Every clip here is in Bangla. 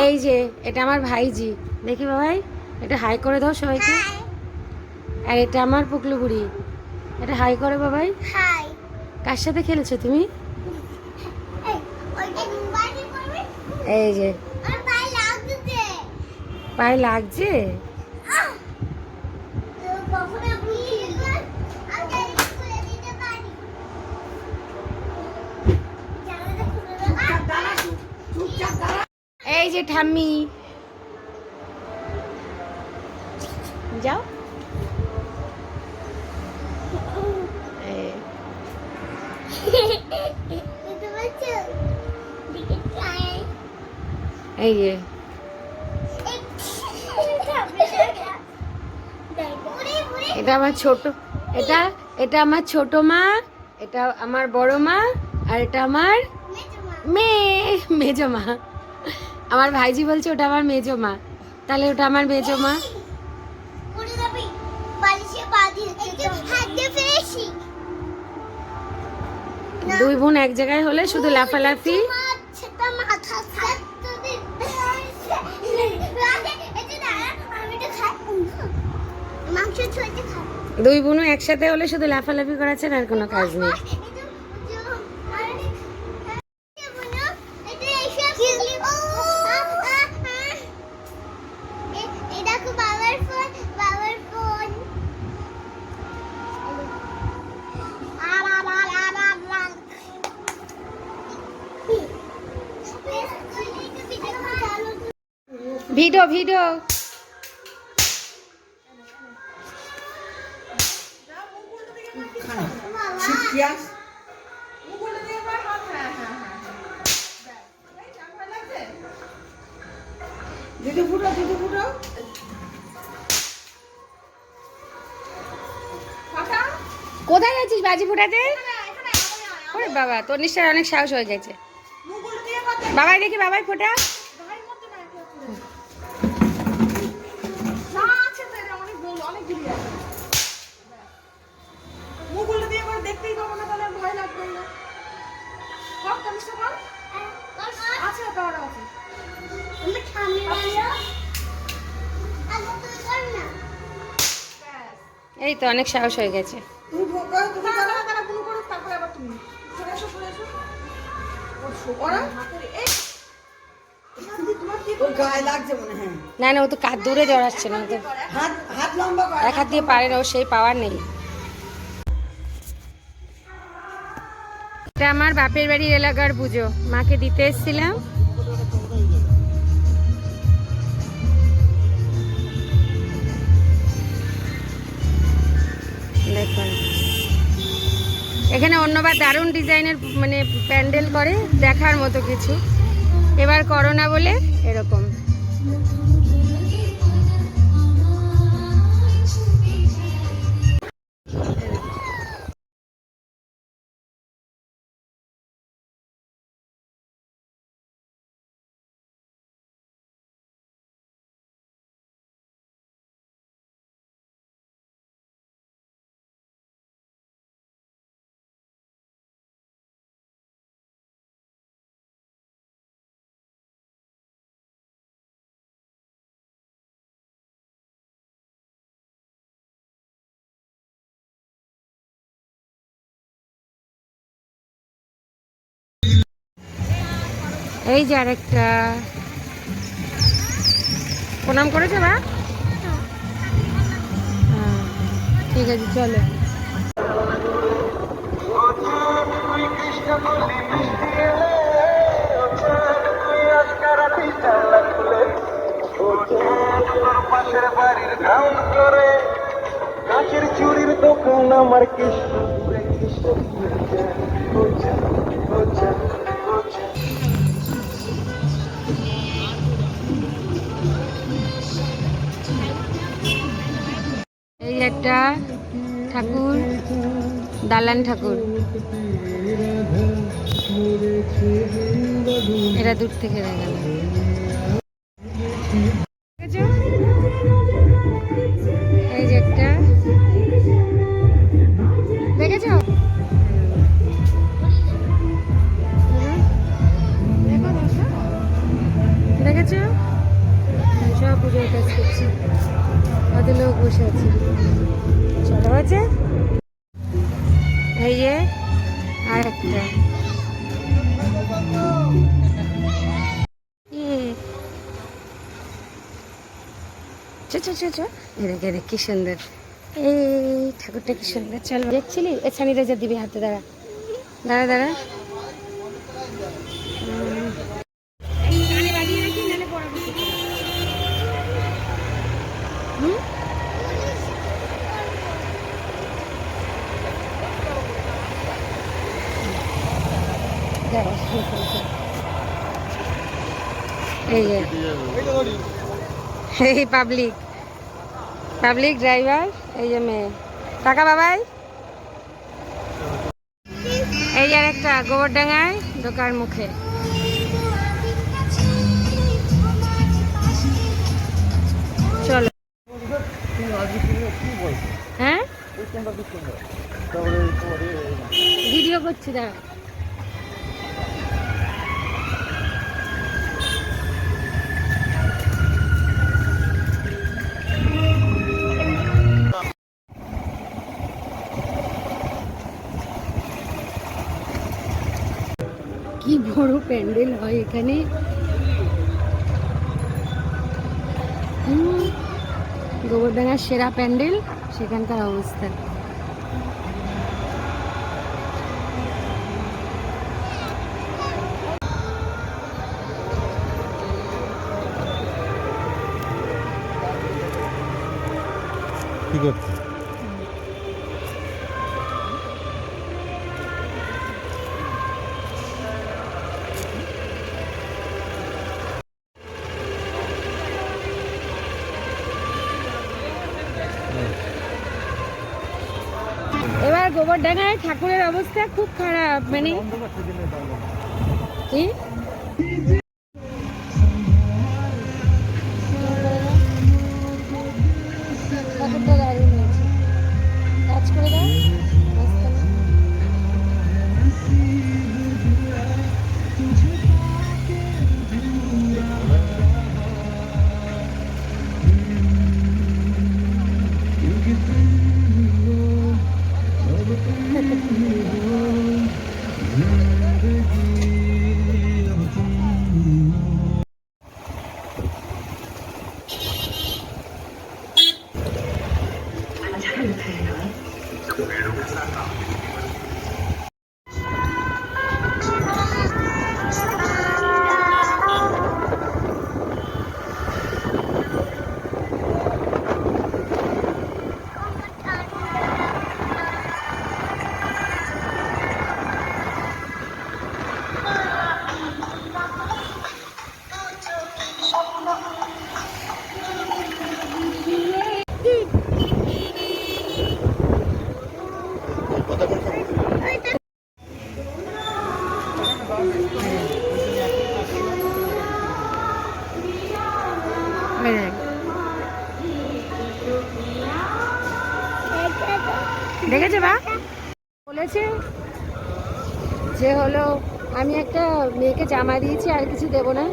এই যে এটা আমার ভাইজি। দেখি বাবাই এটা হাই করে দাও সবাইকে। আর এটা আমার পুকলু বুড়ি। এটা হাই করে বাবাই কার সাথে খেলেছো তুমি? এই যে পায়ে লাগছে পায়ে লাগছে আহ! তো কখনো আপনি খেলবেন আমি জানি খুলে দিতে পারি জানালাটা খুলে দাও আহ! এই যে ঠাম্মি। যাও। এই, যে। এটা আমার ছোট এটা এটা আমার ছোট মা এটা আমার বড় মা আর এটা আমার মেয়ে মেজো মা। আমার ভাইজি বলছে ওটা আমার মেজো মা। তাহলে ওটা আমার মেজো মা। দুই বোন এক জায়গায় হলে শুধু লাফালাফি। দুই বোনও একসাথে হলে শুধু লাফালাফি করাচ্ছেন আর কোনো কাজ নেই। Video video. কোথায় যাচ্ছিস বাজি ফুটাতে? বাবা, তোর নিশ্চয় অনেক সাহস হয়ে গেছে। বাবাই দেখি, বাবাই ফোটা। না তাহলে ভয় লাগবে না। কর কর আছে কর আছে এই তো অনেক সাহস হয়ে গেছে। তুমি তুমি না তারা গুলো করো তারপরে আবার তুমি। সরে এসো সরে এসো। ওর শো- এই দিদি, তোমার কি ওর গায়ে লাগছে না না ও তো কাত দূরে জড়াচ্ছে না ও তো হাত হাত লম্বা এক হাত দিয়ে পারে না ও সেই পাওয়ার নেই। এটা আমার বাপের বাড়ির এলাকার পুজো। মাকে দিতে এসেছিলাম। এখানে অন্যবার দারুণ ডিজাইনের মানে প্যান্ডেল করে দেখার মতো কিছু। এবার করোনা বলে এরকম। এই যে আরেকটা। প্রণাম করেছে মা? হ্যাঁ, ঠিক আছে চলো। একটা ঠাকুর দালান ঠাকুর। এটা দূর থেকে দেখা এই যে একটা। দেখেছ। দেখেছ? কাজ করছি। কত লোক বসে আছে। চলো হয়েছে এই যে আর একটা এদিকে দেখ কি সুন্দর। এই ঠাকুরটা কি সুন্দর। চল, দেখছিলি? দিবি হাতে, দাঁড়া। দাঁড়া দাঁড়া হুম। কানে বাজিয়ে রাখি, নাহলে পড়াবো কি করে? হুম? দাঁড়া। এই যে। এই পাবলিক পাবলিক ড্রাইভার এই যে মেয়ে। টাকা বাবাই? এই যে একটা গোবরডাঙ্গায় দোকান মুখে। চলো। হ্যাঁ? ভিডিও করছি দাঁড়া বড় প্যান্ডেল হয় এখানে। গোবরডাঙ্গার সেরা প্যান্ডেল সেখানকার অবস্থা। কি করছে এবার গোবরডাঙ্গায় ঠাকুরের অবস্থা খুব খারাপ মানে কি? জামা দিয়েছি আর কিছু দেবো না।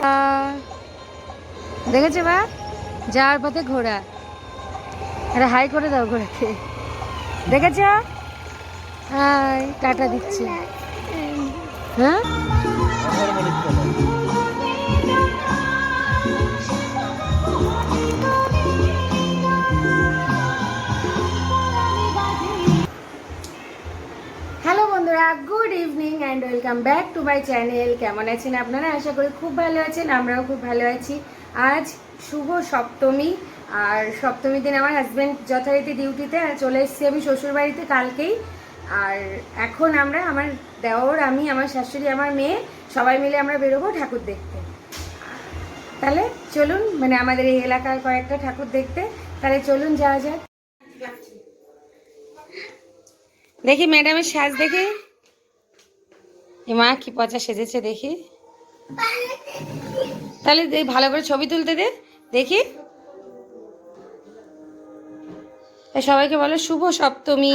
아, 내가 제발 যাওয়ার পথে ঘোড়া আরে হাই করে দাও ঘোড়াকে দেখেছ? হাই, টাটা দিচ্ছে। হ্যাঁ? Good evening and welcome back to my channel কেমন আছেন আপনারা? আশা করি খুব ভালো আছেন, আমরাও খুব ভালো আছি। আজ শুভ সপ্তমী। আর সপ্তমীর দিন আমার হাজব্যান্ড যথারীতি ডিউটিতে চলে এসেছি আমি শ্বশুরবাড়িতে কালকেই। আর এখন আমরা আমার দেওর, আমি, আমার শাশুড়ি, আমার মেয়ে সবাই মিলে আমরা বেরোবো ঠাকুর দেখতে। তাহলে চলুন মানে আমাদের এই এলাকার কয়েকটা ঠাকুর দেখতে। তাহলে চলুন, যাওয়া যাক। দেখি ম্যাডামের সাজ দেখি। মা কি পচা সেজেছে দেখি। তাহলে ভালো করে ছবি তুলতে দে। দেখি। সবাইকে বলো শুভ সপ্তমী।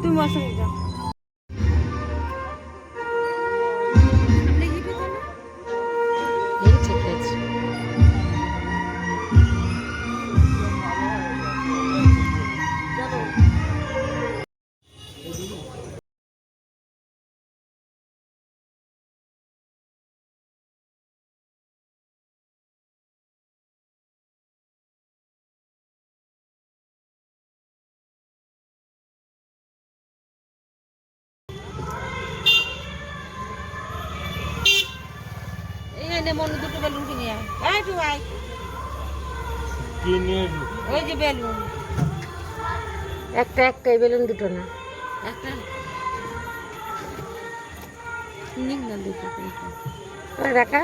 তুমি বসো যাও এই নে মন দুটো বেলুন কিনে আয় আয় টু আয় কিনে ওই যে বেলুন। একটা একটাই বেলুন দুটো না। একটা। নিক রাখা